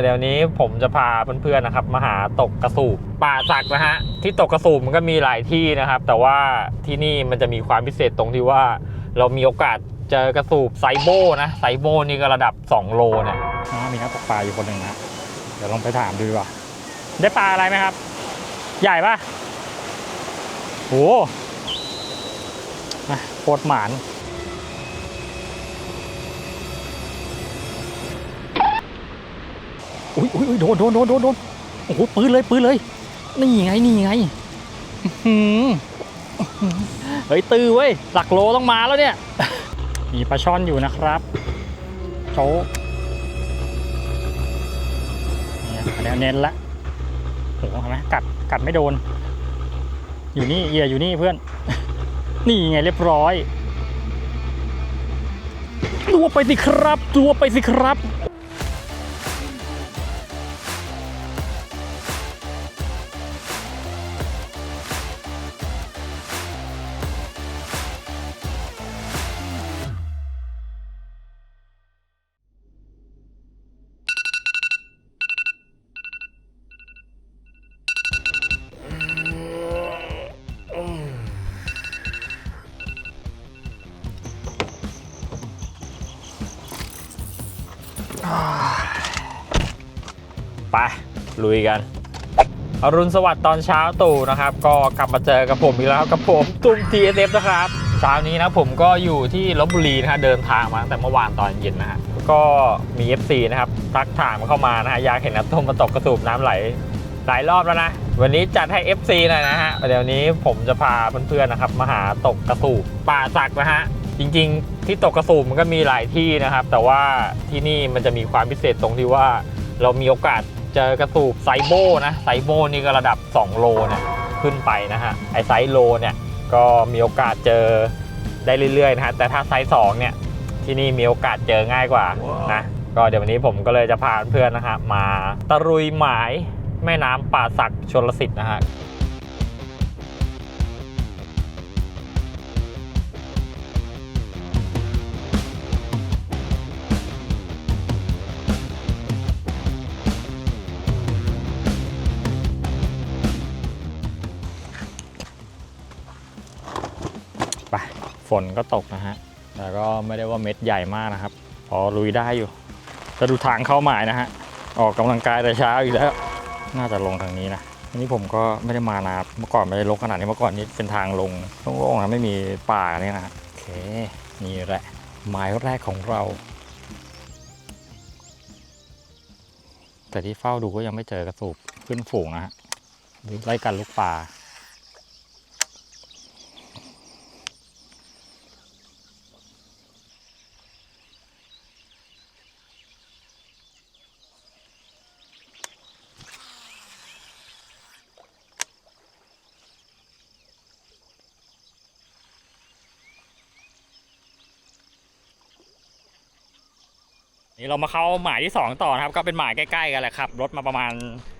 เดี๋ยวนี้ผมจะพาเพื่อนๆนะครับมาหาตกกระสูบป่าสักนะฮะที่ตกกระสูบมันก็มีหลายที่นะครับ แต่ว่าที่นี่มันจะมีความพิเศษตรงที่ว่า เรามีโอกาสเจอกระสูบไซโบนะไซโบนี่ก็ระดับ 2 โลเนี่ยอ๋อมีนักตกปลาอยู่คนหนึ่งนะเดี๋ยวลองไปถามดูดีกว่า ได้ปลาอะไรไหมครับ ใหญ่ปะโอ้อะโคตรหมาน อุ้ยอุ้ยโดนโดนโดนโดนโดนโอ้โหปืนเลยปืนเลยนี่ไงนี่ไงเฮ้ยตื้อเว้ยหลักโลต้องมาแล้วเนี่ย มีปลาช่อนอยู่นะครับโจ๊กเนี่ยอันนี้เน้นละโหเห็นไหมกัดกัดไม่โดน อยู่นี่เหยื่ออยู่นี่เพื่อน นี่ไงเรียบร้อยตัวไปสิครับตัวไปสิครับ ไป ลุยกันอรุณสวัสดิ์ตอนเช้าตู่นะครับ ก็กลับมาเจอกับผมอีกแล้วครับกับผมตุ้ม TSF นะครับเช้านี้นะผมก็อยู่ที่ลบบุรีนะฮะเดินทางมาตั้งแต่เมื่อวานตอนเย็นนะฮะก็มี FC นะครับทักถามเข้ามานะฮะอยากเห็นนักต้มมาตกกระสูบน้ำไหลหลายรอบแล้วนะ วันนี้จัดให้ FC หน่อยนะฮะเดี๋ยวนี้ผมจะพาเพื่อนๆนะครับมาหาตกกระสูบป่าสักนะฮะจริงๆ ที่ตกกระสูบมันก็มีหลายที่นะครับ แต่ว่าที่นี่มันจะมีความพิเศษตรงที่ว่า เรามีโอกาสเจอกระสูบไซโบนะไซโบนี่ก็ระดับ 2 โลเนี่ยขึ้นไปนะฮะไอไซโลเนี่ยก็มีโอกาสเจอได้เรื่อยๆนะฮะแต่ถ้าไซส์2เนี่ยที่นี่มีโอกาสเจอง่ายกว่านะก็เดี๋ยววันนี้ผมก็เลยจะพาเพื่อนนะฮะมาตะรุยหมายแม่น้ำป่าสักชนลสิทธิ์นะฮะ นก็ตกนะฮะ แต่ก็ไม่ได้ว่าเม็ดใหญ่มากนะครับ พอลุยได้อยู่ จะดูทางเข้าหมายนะฮะ ออกกำลังกายแต่เช้าอีกแล้ว น่าจะลงทางนี้นะอันนี้ผมก็ไม่ได้มานาเมื่อก่อนไม่ได้ลกขนาดนี้เมื่อก่อนนี้เป็นทางลงโล่งๆนะไม่มีป่าเนี่ยนะโอเค นี่แหละหมายแรกของเรา แต่ที่เฝ้าดูก็ยังไม่เจอกระสูบขึ้นฝูงนะฮะหรือไล่กันลูกป่า นี่เรามาเข้าหมายที่ 2 ต่อนะครับก็เป็นหมายใกล้ๆกันแหละครับรถมาประมาณ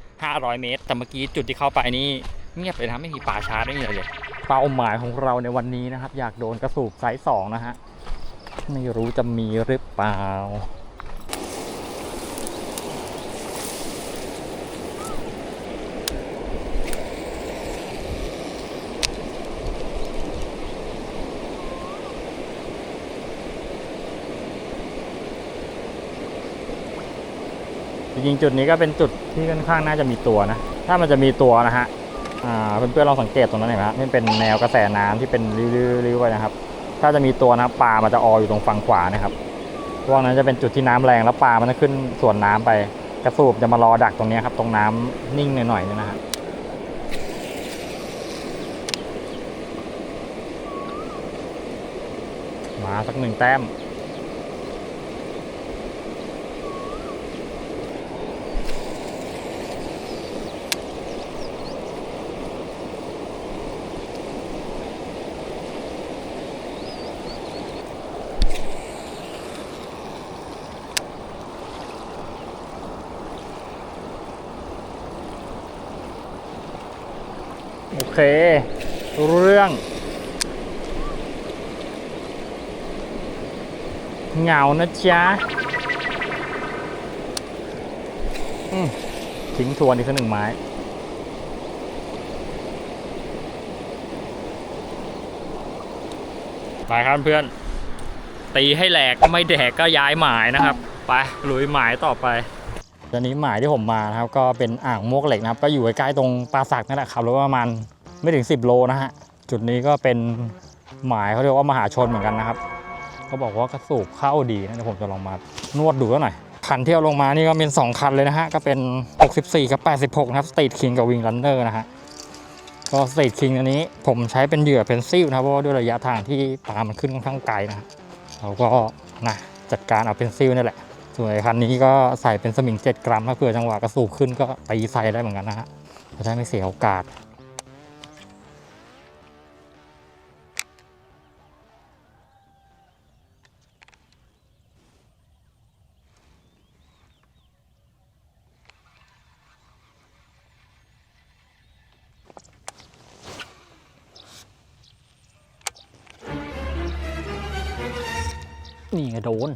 500 เมตร แต่เมื่อกี้จุดที่เข้าไปนี่เงียบเลยนะไม่มีป่าช้าไม่มีอะไรเลยเป้าหมายของเราในวันนี้นะครับ อยากโดนกระสูบไซส์2นะฮะไม่รู้จะมีหรือเปล่า จริงๆจุดนี้ก็เป็นจุดที่ค่อนข้างน่าจะมีตัวนะ ถ้ามันจะมีตัวนะฮะเพื่อนๆลองสังเกตตรงนั้นหน่อยนะนี่เป็นแนวกระแสน้ำที่เป็นริ้วๆไปนะครับ ถ้าจะมีตัวนะปลามันจะอออยู่ตรงฝั่งขวานะครับพวกนั้นจะเป็นจุดที่น้ำแรงแล้วปลามันจะขึ้นส่วนน้ำไป กระสูบจะมารอดักตรงนี้ครับ ตรงน้ำนิ่งหน่อยๆนี่นะฮะมาสักหนึ่งแต้ม เค รู้เรื่อง เหงานะจ๊ะทิ้งทวนอีกสักหนึ่งไม้ ไปครับเพื่อน ตีให้แหลกไม่แดกก็ย้ายหมายนะครับ ไปลุยหมายต่อไปตอนนี้หมายที่ผมมานะครับ ก็เป็นอ่างมวกเหล็กนะครับ ก็อยู่ใกล้ๆตรงปราสักนั่นแหละครับแล้วประมาณ ไม่ถึง 10 โลนะฮะ จุดนี้ก็เป็นหมายเขาเรียกว่ามหาชนเหมือนกันนะครับเขาบอกว่ากระสูบเข้าดีนะเดี๋ยวผมจะลองมานวดดูหน่อยคันที่เอาลงมานี่ก็เป็น 2 คันเลยนะฮะ ก็เป็น 64 กับ 86 นะครับสตรีทคิงกับวิงลันเนอร์นะฮะก็สตรีทคิงอันนี้ผมใช้เป็นเหยื่อเพนซิลนะเพราะว่าด้วยระยะทางที่ปลามันขึ้นค่อนข้างไกลนะเราก็นะจัดการเอาเพนซิลนี่แหละส่วนคันนี้ก็ใส่เป็นสมิง 7 กรัมถ้าเผื่อจังหวะกระสูบขึ้นก็ตีใส่ได้เหมือนกันนะฮะจะได้ไม่เสียโอกาส โดน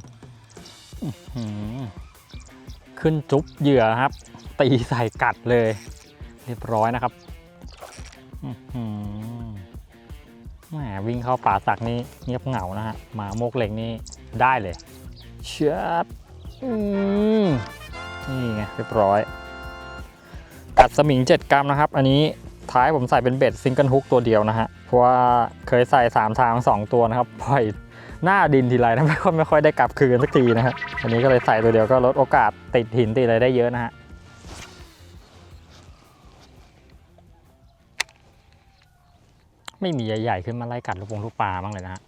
ขึ้นจุ๊บเหยื่อครับ ตีใส่กัดเลย เรียบร้อยนะครับแหมวิ่งเข้าป่าสักนี่เงียบเหงานะฮะหมาโมกเหล็กนี่ได้เลย เชือดอืมนี่ไงเรียบร้อย กัดสมิง 7 กรัมนะครับ อันนี้ท้ายผมใส่เป็นเบ็ดซิงเกิลฮุกตัวเดียวนะฮะ เพราะว่าเคยใส่ 3 ทาง 2 ตัวนะครับ ปล่อย หน้าดินทีไรนะไม่ค่อยไม่ค่อยได้กลับคืนสักทีนะฮะอันนี้ก็เลยใส่ตัวเดียวก็ลดโอกาสติดหินติดอะไรได้เยอะนะฮะไม่มีใหญ่ๆขึ้นมาไล่กัดลูกปงลูกปลาบ้างเลยนะฮะ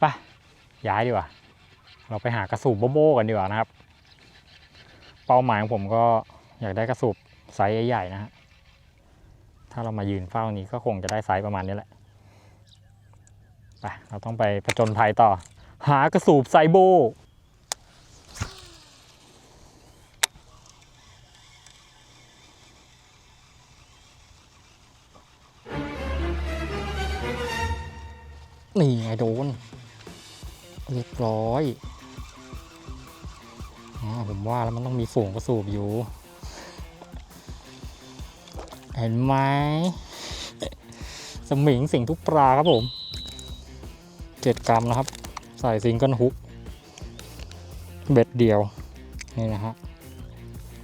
ไป ย้ายดีกว่า เราไปหากระสูบโบโบกันดีกว่านะครับ เป้าหมายของผมก็อยากได้กระสูบไซส์ใหญ่ๆนะฮะ ถ้าเรามายืนเฝ้านี้ก็คงจะได้ไซส์ประมาณนี้แหละ ไป เราต้องไปผจญภัยต่อ หากระสูบไซโบนี่ไงโดน เรียบร้อยอ๋อผมว่าแล้วมันต้องมีฝูงกระสูบอยู่ เห็นไหมสมิงสิงทุกปลาครับผมเจ็ดกรัมนะครับ ใส่ซิงเกิลฮุก เบ็ดเดียว นี่นะฮะ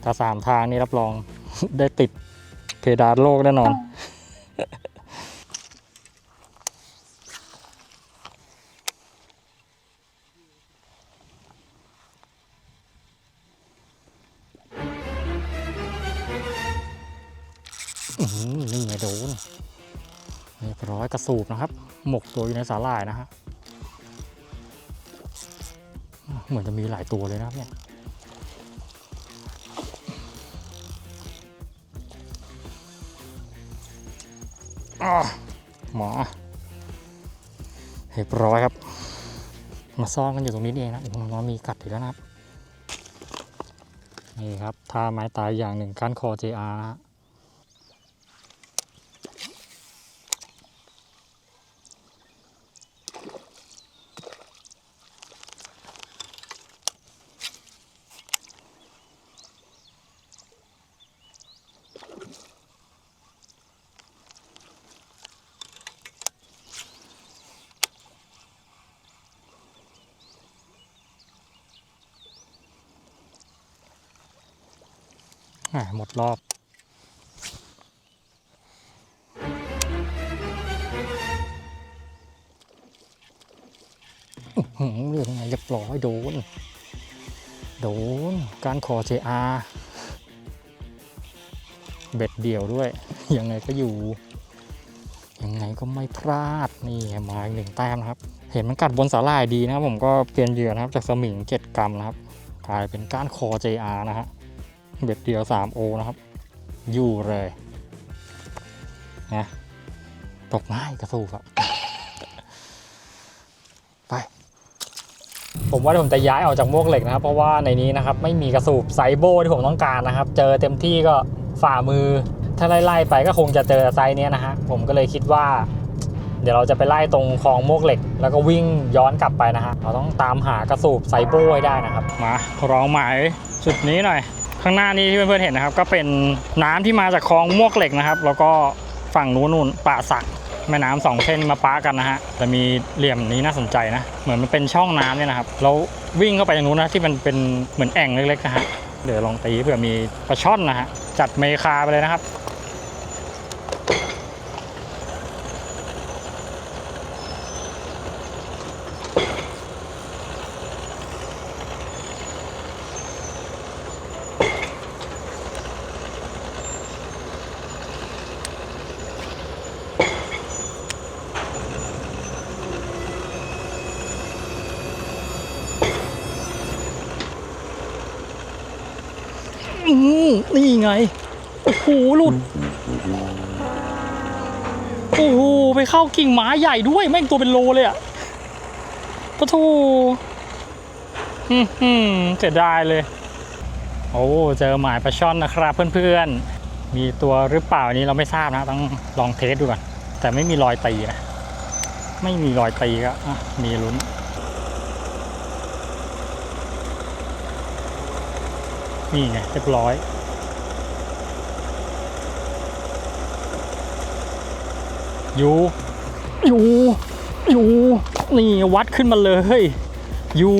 ถ้าสามทางนี่รับรองได้ติดเพดานโลกแน่นอน เรียบร้อยกระสูบนะครับ หมกตัวอยู่ในสาหร่ายนะฮะเหมือนจะมีหลายตัวเลยนะครับเนี่ยหมอเรียบร้อยครับ มาซ่อนกันอยู่ตรงนี้เองนะโอ้โหน้องมีกัดอีกแล้วนะครับ นี่ครับท่าไม้ตายอย่างหนึ่งก้านคอ JR นะฮะ หม่หมดรอบ เรื่องไงเรียบร้อยโดน โดน การขอ JR เบ็ดเดี่ยวด้วย ยังไงก็อยู่ ยังไงก็ไม่พลาด นี่มาอีกหนึ่งแต้มนะครับ เห็นมันกัดบนสาหร่ายดีนะครับ ผมก็เปลี่ยนเหยื่อนะครับ จากสมิง 7 กรัมนะครับ กลายเป็นก้านคอ JR นะฮะ เบ็ดเดียว 3O นะครับ อยู่เลยนะตกง่ายกระสูบอะไป ผมว่าผมจะย้ายออกจากมวกเหล็กนะครับ เพราะว่าในนี้นะครับ ไม่มีกระสูบไซโบที่ผมต้องการนะครับ เจอเต็มที่ก็ฝ่ามือ ถ้าไล่ๆไปก็คงจะเจอไซส์เนี้ยนะฮะผมก็เลยคิดว่าเดี๋ยวเราจะไปไล่ตรงคลองมวกเหล็ก แล้วก็วิ่งย้อนกลับไปนะฮะ เราต้องตามหากระสูบไซโบให้ได้นะครับ มาลองหมายจุดนี้หน่อย ข้างหน้านี้ที่เพื่อนๆเห็นนะครับ ก็เป็นน้ำที่มาจากคลองมวกเหล็กนะครับ แล้วก็ฝั่งนู้นนู่นป่าสักแม่น้ำสองเส้นมาปะกันนะฮะจะมีเหลี่ยมนี้น่าสนใจนะ เหมือนมันเป็นช่องน้ำเนี่ยนะครับแล้วิ่งเข้าไปตรงนู้นนะที่มันเป็นเหมือนแอ่งเล็กๆนะฮะเดี๋ยวลองตีเผื่อมีปลาช่อนนะฮะจัดเมคาไปเลยนะครับ อืมนี่ไง โอ้โหหลุด โอ้โห ไป เข้ากิ่งไม้ใหญ่ด้วยแม่งตัวเป็นโลเลยอะปะทูอืมเสียดายเลย โอ้เจอหมายปลาช่อนนะครับเพื่อนๆ มีตัวหรือเปล่านี้เราไม่ทราบนะ ต้องลองเทสดูก่อน แต่ไม่มีรอยตีนะไม่มีรอยตีก็มีลุ้น นี่ไงเรียบร้อย อยู่อยู่อยู่นี่วัดขึ้นมาเลยอยู่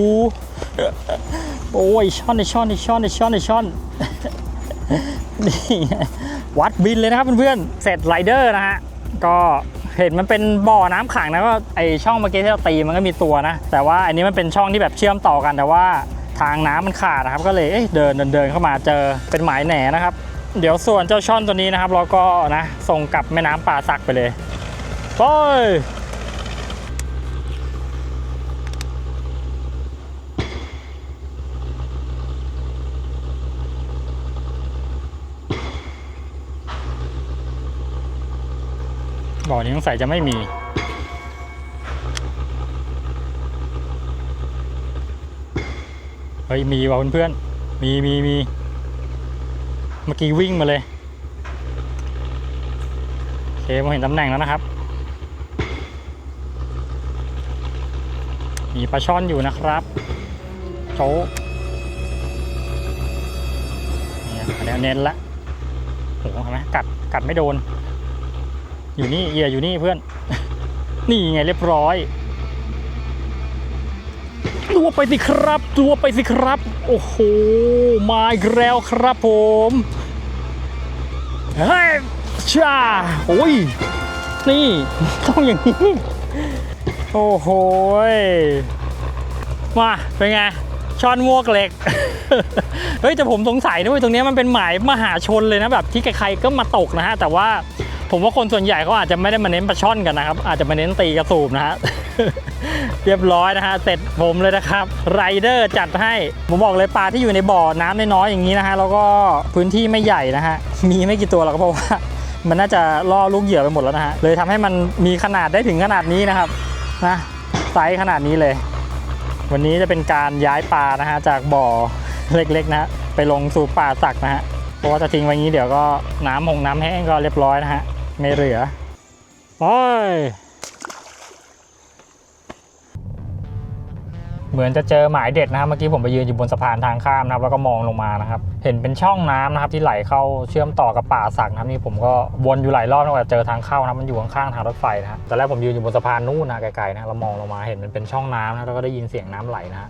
โอ้ยช่อนไอช่อนไอช่อนไอช่อนไอช่อนนี่วัดบินเลยนะครับเพื่อนๆเสร็จไรเดอร์นะฮะก็เห็นมันเป็นบ่อน้ำขังนะก็ไอช่องเมื่อกี้ที่เราตีมันก็มีตัวนะ แต่ว่าอันนี้มันเป็นช่องที่แบบเชื่อมต่อกัน แต่ว่าทางน้ำมันขาดนะครับ ก็เลยเเดินเดินเดินเข้ามาเจอเป็นหมายแหนนะครับ เดี๋ยวส่วนเจ้าช่อนตัวนี้นะครับ เราก็นะส่งกลับแม่น้ำป่าสักไปเลย ไปบ่อนี้สงใสัยจะไม่มีเฮ้ยมีว่ะเพื่อนๆ มีมีมี เมื่อกี้วิ่งมาเลย โอเคผมเห็นตำแหน่งแล้วนะครับ มีปลาช่อนอยู่นะครับโจ๊กเนี่ยอันนี้เน้นละโอ้โหเห็นไหมกัดกัดไม่โดน อยู่นี่เหยื่ออยู่นี่เพื่อน นี่ไงเรียบร้อย ตัวไปสิครับ ตัวไปสิครับ โอ้โห มาอีกแล้วครับผมเฮ้ยชาโอ้ย นี่ ต้องอย่างนี้ โอ้โหยมาเป็นไงช้อนมวกเหล็ก เฮ้ยแต่ผมสงสัยด้วยตรงเนี้ยมันเป็นหมายมหาชนเลยนะแบบที่ใครๆก็มาตกนะฮะ แต่ว่าผมว่าคนส่วนใหญ่เขาอาจจะไม่ได้มาเน้นปลาช่อนกันนะครับ อาจจะมาเน้นตีกระสูบนะฮะเรียบร้อยนะฮะเสร็จผมเลยนะครับไรเดอร์จัดให้ผมบอกเลยปลาที่อยู่ในบ่อน้ำน้อยๆอย่างนี้นะฮะแล้วก็พื้นที่ไม่ใหญ่นะฮะมีไม่กี่ตัวหรอกก็เพราะว่า มันน่าจะล่อลูกเหยื่อไปหมดแล้วนะฮะเลยทำให้มันมีขนาดได้ถึงขนาดนี้นะครับ นะไซส์ขนาดนี้เลย วันนี้จะเป็นการย้ายปลานะฮะจากบ่อเล็กๆนะฮะไปลงสู่ป่าสักนะฮะเพราะว่าจะทิ้งไว้งี้เดี๋ยวก็น้ำหงน้ำแห้งก็เรียบร้อยนะฮะไม่เหลือไปเหมือนจะเจอหมายเด็ดนะครับเมื่อกี้ผมไปยืนอยู่บนสะพานทางข้ามนะครับ แล้วก็มองลงมานะครับ เห็นเป็นช่องน้ำนะครับที่ไหลเข้าเชื่อมต่อกับป่าสักนะครับนี่ผมก็วนอยู่หลายรอบตั้งแต่เจอทางเข้านะมันอยู่ข้างๆทางรถไฟนะฮะตอนแรกผมยืนอยู่บนสะพานนู่นนะไกลๆนะเรามองลงมาเห็นมันเป็นช่องน้ำนะแล้วก็ได้ยินเสียงน้ำไหลนะฮะ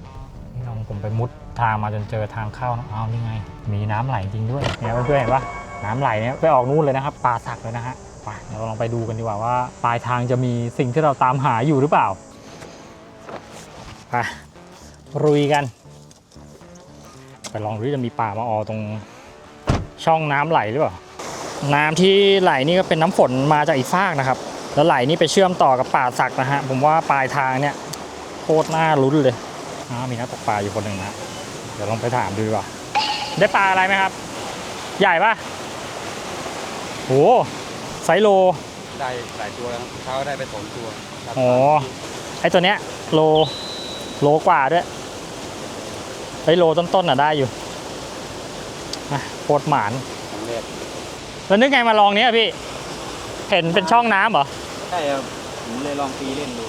นี่ลองผมไปมุดทางมาจนเจอทางเข้านะอ้าวนี่ไง มีน้ำไหลจริงด้วยเนี่ยเพื่อนๆเห็นปะน้ำไหลเนี่ยไปออกนู่นเลยนะครับป่าสักเลยนะฮะไปเราลองไปดูกันดีกว่าว่า ปลายทางจะมีสิ่งที่เราตามหาอยู่หรือเปล่าไปรุยกัน ไปลองดูจะมีป่ามาออตรงช่องน้ำไหลหรือเปล่า น้ำที่ไหลนี่ก็เป็นน้ำฝนมาจากอีกฟากนะครับ แล้วไหลนี่ไปเชื่อมต่อกับป่าสักนะฮะ ผมว่าปลายทางเนี่ยโคตรน่าลุ้นเลยอ้าวมีนักตกปลาอยู่คนหนึ่งนะเดี๋ยวลองไปถามดูดีกว่า ได้ปลาอะไรไหมครับ ใหญ่ปะโหไซส์โล ได้หลายตัวแล้วครับเช้าได้ไปสองตัวครับอ๋อไอตัวเนี้ยโลโลกว่าด้วย เฮ้ยโลต้นๆน่ะได้อยู่อะโคตรหมานครั้งแรกแล้วนึกไงมาลองเนี้ยพี่ เห็นเป็นช่องน้ำเหรอ ใช่ครับ ผมเลยลองตีเล่นดู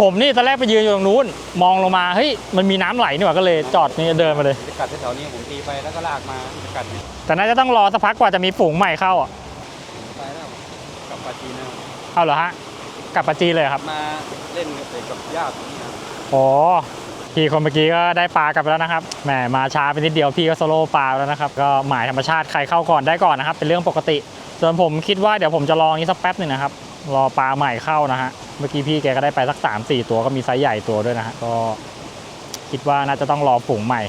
ผมนี่ตอนแรกไปยืนอยู่ตรงนู้น มองลงมา เฮ้ย มันมีน้ำไหลนี่หว่าก็เลยจอดนี่เดินมาเลยจะกัดแถวๆนี้ผมตีไปแล้วก็ลากมาจะกัดเนี่ยแต่น่าจะต้องรอสักพักกว่าจะมีฝูงใหม่เข้าอะไปแล้วกลับปาจีนนะเอาเหรอฮะ กลับปาจีนเลยเหรอครับ มาเล่นกับกับญาตินี่นะอ๋อ พี่คนเมื่อกี้ก็ได้ปลากลับไปแล้วนะครับแหมมาช้าไปนิดเดียวพี่ก็โซโล่ปลาแล้วนะครับก็หมายธรรมชาติใครเข้าก่อนได้ก่อนนะครับ เป็นเรื่องปกติ ส่วนผมคิดว่าเดี๋ยวผมจะลองนี้สักแป๊บหนึ่งนะครับรอปลาใหม่เข้านะฮะเมื่อกี้พี่แกก็ได้ไปสักสามสี่ตัวก็มีไซส์ใหญ่ตัวด้วยนะฮะก็คิดว่าน่าจะต้องรอฝูงใหม่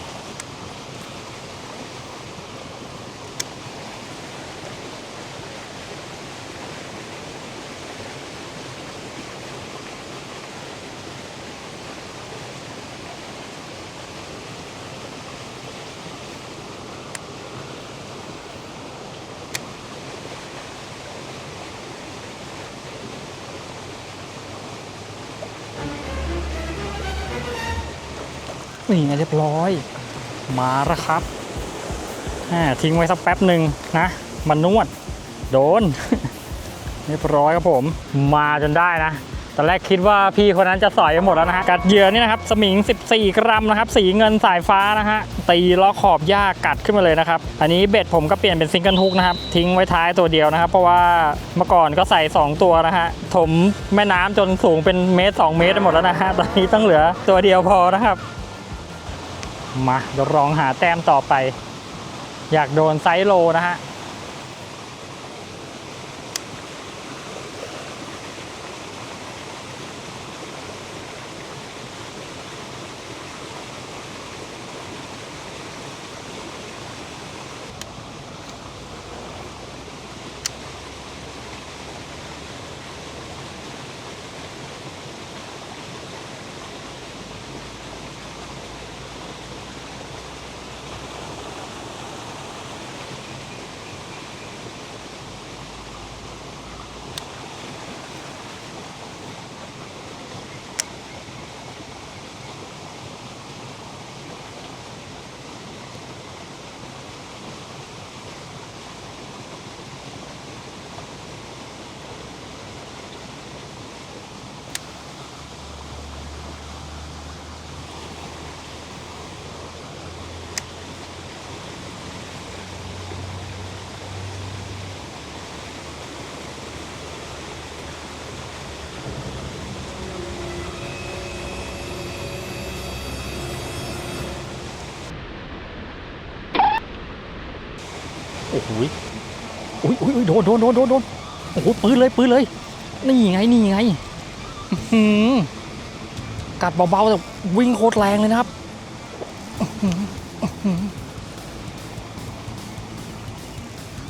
นี่เรียบร้อย มาแล้วครับทิ้งไว้สักแป๊บหนึ่งนะ มันนวด โดน เรียบร้อยครับผม มาจนได้นะตอนแรกคิดว่าพี่คนนั้นจะสอยไปหมดแล้วนะฮะ กัดเหยื่อนี่นะครับ สมิง 14 กรัมนะครับ สีเงินสายฟ้านะฮะ ตีล้อขอบหญ้ากัดขึ้นมาเลยนะครับ อันนี้เบ็ดผมก็เปลี่ยนเป็นซิงเกิลฮุกนะครับ ทิ้งไว้ท้ายตัวเดียวนะครับ เพราะว่าเมื่อก่อนก็ใส่ 2 ตัวนะฮะ ถมแม่น้ำจนสูงเป็นเมตร 2 เมตรไปหมดแล้วนะฮะ ตอนนี้ต้องเหลือตัวเดียวพอนะครับ มาเดี๋ยวลองหาแต้มต่อไป อยากโดนไซส์โลนะฮะ อุ้ยอุ้ยอุ้ยโดนโดนโดนโดนโดนโอ้โหปืนเลยปืนเลย นี่ไงนี่ไงอื้อหือกัดเบาๆแต่วิ่งโคตรแรงเลยนะครับ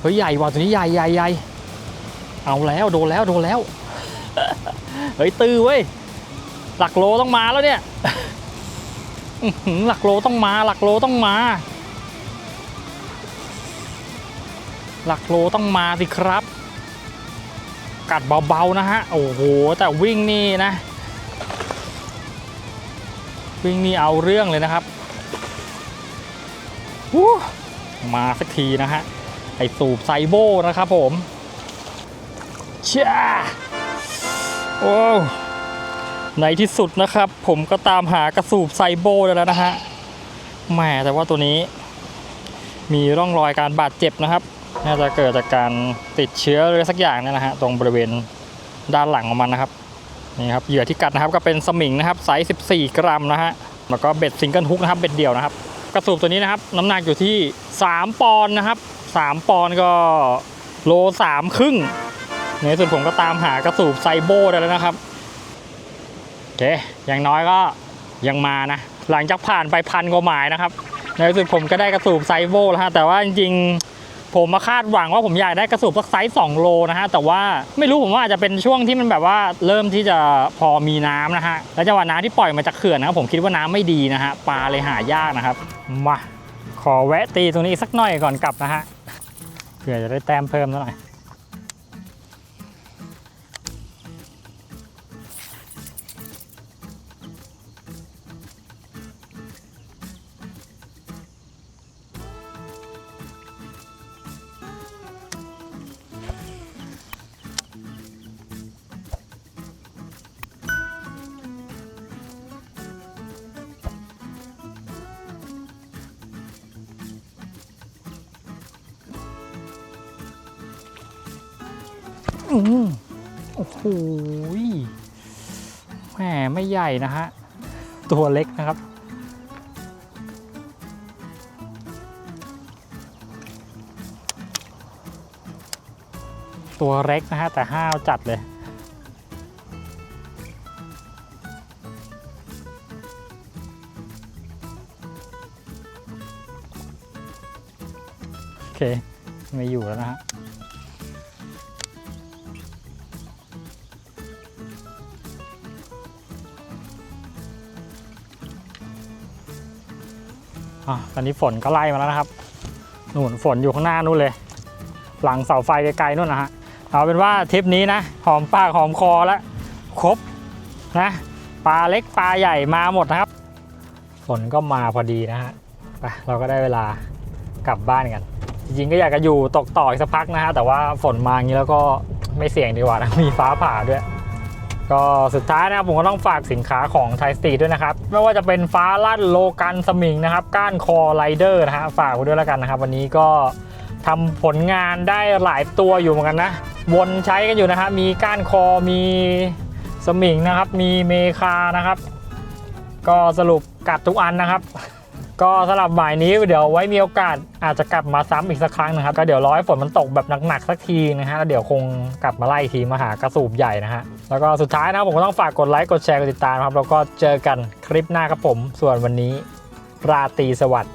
เฮ้ยใหญ่ว่ะตัวนี้ใหญ่ใหญ่ใหญ่เอาแล้วโดนแล้วโดนแล้วเฮ้ยตื้อเว้ยหลักโลต้องมาแล้วเนี่ยหลักโลต้องมา หลักโลต้องมา หลักโลต้องมาสิครับ กัดเบาๆนะฮะ โอ้โห แต่วิ่งนี่นะ วิ่งนี่เอาเรื่องเลยนะครับวู้มาสักทีนะฮะ ไอสูบไซโบนะครับผมเช่าโอ้ในที่สุดนะครับ ผมก็ตามหากระสูบไซโบได้แล้วนะฮะแหมแต่ว่าตัวนี้ มีร่องรอยการบาดเจ็บนะครับ น่าจะเกิดจากการติดเชื้อหรือสักอย่างนี่นะฮะตรงบริเวณด้านหลังของมันนะครับนี่ครับเหยื่อที่กัดนะครับก็เป็นสมิงนะครับไซส์14 กรัมนะฮะแล้วก็เบ็ดซิงเกิลฮุกนะครับเบ็ดเดี่ยวนะครับ กระสูบตัวนี้นะครับน้ำหนักอยู่ที่ 3 ปอนด์นะครับ 3 ปอนด์ก็โลสามครึ่งในที่สุดผมก็ตามหากระสูบไซโบได้แล้วนะครับโอเคอย่างน้อยก็ยังมานะ หลังจากผ่านไปพันกว่าหมายนะครับในที่สุดผมก็ได้กระสูบไซโบแล้วฮะแต่ว่าจริงๆ ผมมาคาดหวังว่าผมอยากได้กระสุนสักไซส์2โลนะฮะแต่ว่าไม่รู้ผมว่าอาจจะเป็นช่วงที่มันแบบว่าเริ่มที่จะพอมีน้ำนะฮะแล้วจังหวะน้ำที่ปล่อยมาจากเขื่อนนะครับผมคิดว่าน้ำไม่ดีนะฮะปลาเลยหายากนะครับมาขอแวะตีตรงนี้อีกสักหน่อยก่อนกลับนะฮะเผื่อจะได้แต้มเพิ่มสักหน่อย โอ้โหแหมไม่ใหญ่นะฮะ ตัวเล็กนะครับ ตัวเล็กนะฮะ แต่ห้าวจัดเลยโอเค ไม่อยู่แล้วนะฮะ อะตอนนี้ฝนก็ไล่มาแล้วนะครับนู่นฝนอยู่ข้างหน้านู่นเลย หลังเสาไฟไกลๆนู่นนะฮะเอาเป็นว่าทริปนี้นะหอมปากหอมคอแล้วครบนะปลาเล็กปลาใหญ่มาหมดนะครับฝนก็มาพอดีนะฮะไปเราก็ได้เวลากลับบ้านกัน จริงๆก็อยากจะอยู่ตกต่ออีกสักพักนะฮะแต่ว่าฝนมาอย่างนี้แล้วก็ไม่เสี่ยงดีกว่านะมีฟ้าผ่าด้วย ก็สุดท้ายนะครับผมก็ต้องฝากสินค้าของไทยสตรีด้วยนะครับ ไม่ว่าจะเป็นฟ้าลั่นโลกันสมิงนะครับ ก้านคอไรเดอร์นะฮะฝากไว้ด้วยแล้วกันนะครับ วันนี้ก็ทำผลงานได้หลายตัวอยู่เหมือนกันนะ วนใช้กันอยู่นะฮะมีก้านคอมีสมิงนะครับ มีเมคานะครับ ก็สรุปกัดทุกอันนะครับ ก็สำหรับบ่ายนี้เดี๋ยวไว้มีโอกาสอาจจะกลับมาซ้ำอีกสักครั้งนะครับ ก็เดี๋ยวรอให้ฝนมันตกแบบหนักๆสักทีนะฮะแล้วเดี๋ยวคงกลับมาไล่ทีมาหากระสูบใหญ่นะฮะแล้วก็สุดท้ายนะครับผมก็ต้องฝากกดไลค์กดแชร์กดติดตามครับแล้วก็เจอกันคลิปหน้าครับผม ส่วนวันนี้ราตรีสวัสดิ์